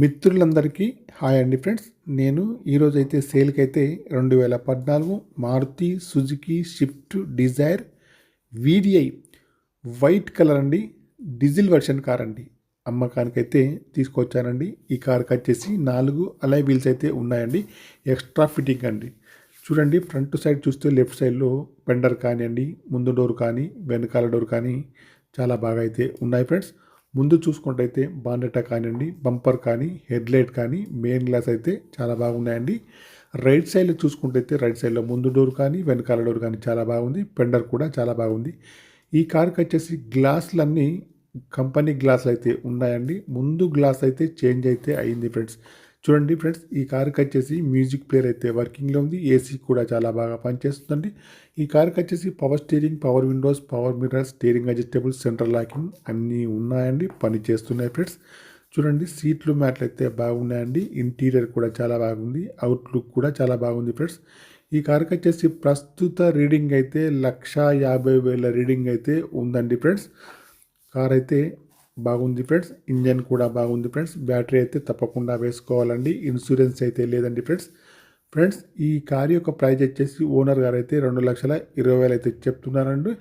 మిత్రులందరికీ హాయ్ అండి ఫ్రెండ్స్. నేను ఈరోజు అయితే సేల్కి అయితే రెండు వేల పద్నాలుగు Maruti Suzuki Swift Dzire VDI white colour అండి. డీజిల్ వెర్షన్ కార్ అండి. అమ్మకానికి అయితే తీసుకొచ్చానండి. ఈ కార్కి వచ్చేసి నాలుగు అలై వీల్స్ అయితే ఉన్నాయండి. ఎక్స్ట్రా ఫిట్టింగ్ అండి. చూడండి ఫ్రంట్ సైడ్ చూస్తే లెఫ్ట్ సైడ్లో పెండర్ కానివ్వండి ముందు డోర్ కానీ వెనకాల డోర్ కానీ చాలా బాగా అయితే ఉన్నాయి ఫ్రెండ్స్. ముందు చూసుకుంటైతే బాండెటా కానివ్వండి బంపర్ కానీ హెడ్లైట్ కానీ మెయిన్ గ్లాస్ అయితే చాలా బాగున్నాయండి. రైట్ సైడ్లో చూసుకుంటైతే రైట్ సైడ్లో ముందు డోర్ కానీ వెనకాల డోర్ కానీ చాలా బాగుంది. పెండర్ కూడా చాలా బాగుంది. ఈ కార్కి వచ్చేసి గ్లాసులన్నీ కంపెనీ గ్లాసులు అయితే ఉన్నాయండి. ముందు గ్లాస్ అయితే చేంజ్ అయితే అయింది ఫ్రెండ్స్. చూడండి ఫ్రెండ్స్ ఈ కార్కి వచ్చేసి మ్యూజిక్ ప్లేయర్ అయితే వర్కింగ్లో ఉంది. ఏసీ కూడా చాలా బాగా పనిచేస్తుందండి. ఈ కార్కి వచ్చేసి power steering power windows power mirror steering adjustable central locking అన్నీ ఉన్నాయండి. పని చేస్తున్నాయి ఫ్రెండ్స్. చూడండి సీట్లు మ్యాట్లు అయితే బాగున్నాయండి. ఇంటీరియర్ కూడా చాలా బాగుంది. అవుట్లుక్ కూడా చాలా బాగుంది ఫ్రెండ్స్. ఈ కార్కి వచ్చేసి ప్రస్తుత రీడింగ్ అయితే లక్ష యాభై వేల రీడింగ్ అయితే ఉందండి ఫ్రెండ్స్. కార్ అయితే బాగుంది ఫ్రెండ్స్. ఇంజన్ కూడా బాగుంది ఫ్రెండ్స్. బ్యాటరీ అయితే తప్పకుండా వేసుకోవాలండి. ఇన్సూరెన్స్ అయితే లేదండి ఫ్రెండ్స్. ఫ్రెండ్స్ ఈ కార్ యొక్క ప్రైజ్ వచ్చేసి ఓనర్ గారు అయితే రెండు లక్షల ఇరవై వేలు అయితే చెప్తున్నారండి.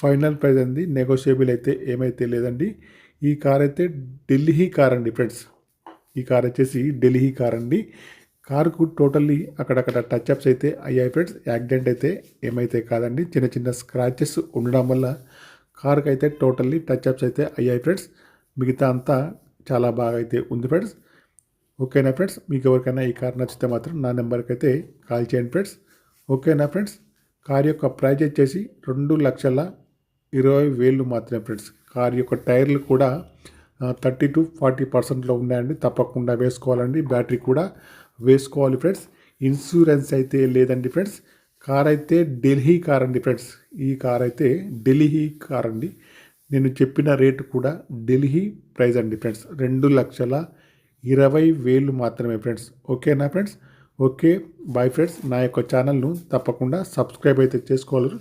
ఫైనల్ ప్రైజ్ అండి. నెగోషియబుల్ అయితే ఏమైతే లేదండి. ఈ కార్ అయితే ఢిల్లీ కార్ అండి ఫ్రెండ్స్. ఈ కార్ వచ్చేసి ఢిల్లీ కార్ అండి. కార్కు టోటల్లీ అక్కడక్కడ టచ్అప్స్ అయితే అయ్యాయి ఫ్రెండ్స్. యాక్సిడెంట్ అయితే ఏమైతే కాదండి. చిన్న చిన్న స్క్రాచెస్ ఉండడం వల్ల కార్కి అయితే టోటల్లీ టచ్ అప్స్ అయితే అయ్యాయి ఫ్రెండ్స్. మిగతా అంతా చాలా బాగా అయితే ఉంది ఫ్రెండ్స్. ఓకేనా ఫ్రెండ్స్? మీకు ఎవరికైనా ఈ కార్ నచ్చితే మాత్రం నా నెంబర్కి అయితే కాల్ చేయండి ఫ్రెండ్స్. ఓకేనా ఫ్రెండ్స్? కార్ యొక్క ప్రైజ్ వచ్చేసి రెండు లక్షల ఇరవై వేలు మాత్రమే ఫ్రెండ్స్. కార్ యొక్క టైర్లు కూడా థర్టీ టు ఫార్టీ పర్సెంట్లో ఉన్నాయండి. తప్పకుండా వేసుకోవాలండి. బ్యాటరీ కూడా వేసుకోవాలి ఫ్రెండ్స్. ఇన్సూరెన్స్ అయితే లేదండి ఫ్రెండ్స్. కార్ అయితే ఢిల్లీ కార్ అండి ఫ్రెండ్స్. ఈ కార్ అయితే ఢిల్లీ కార్ అండి నేను చెప్పిన రేటు కూడా ఢిల్లీ ప్రైస్ అండి ఫ్రెండ్స్. రెండు లక్షల ఇరవై వేలు మాత్రమే ఫ్రెండ్స్. ఓకేనా ఫ్రెండ్స్? Okay bye friends. నా యొక్క ఛానల్ను తప్పకుండా సబ్స్క్రైబ్ అయితే చేసుకోగలరు.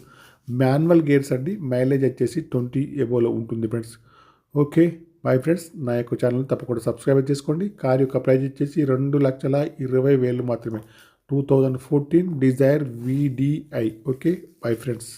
మాన్యువల్ గేర్స్ అండి మైలేజ్ వచ్చేసి ట్వంటీ ఎబోలో ఉంటుంది ఫ్రెండ్స్. Okay bye friends. నా యొక్క ఛానల్ తప్పకుండా సబ్స్క్రైబ్ చేసుకోండి. కార్ యొక్క ప్రైజ్ వచ్చేసి రెండు లక్షల ఇరవై వేలు మాత్రమే. Two thousand fourteen Dzire VDI okay bye friends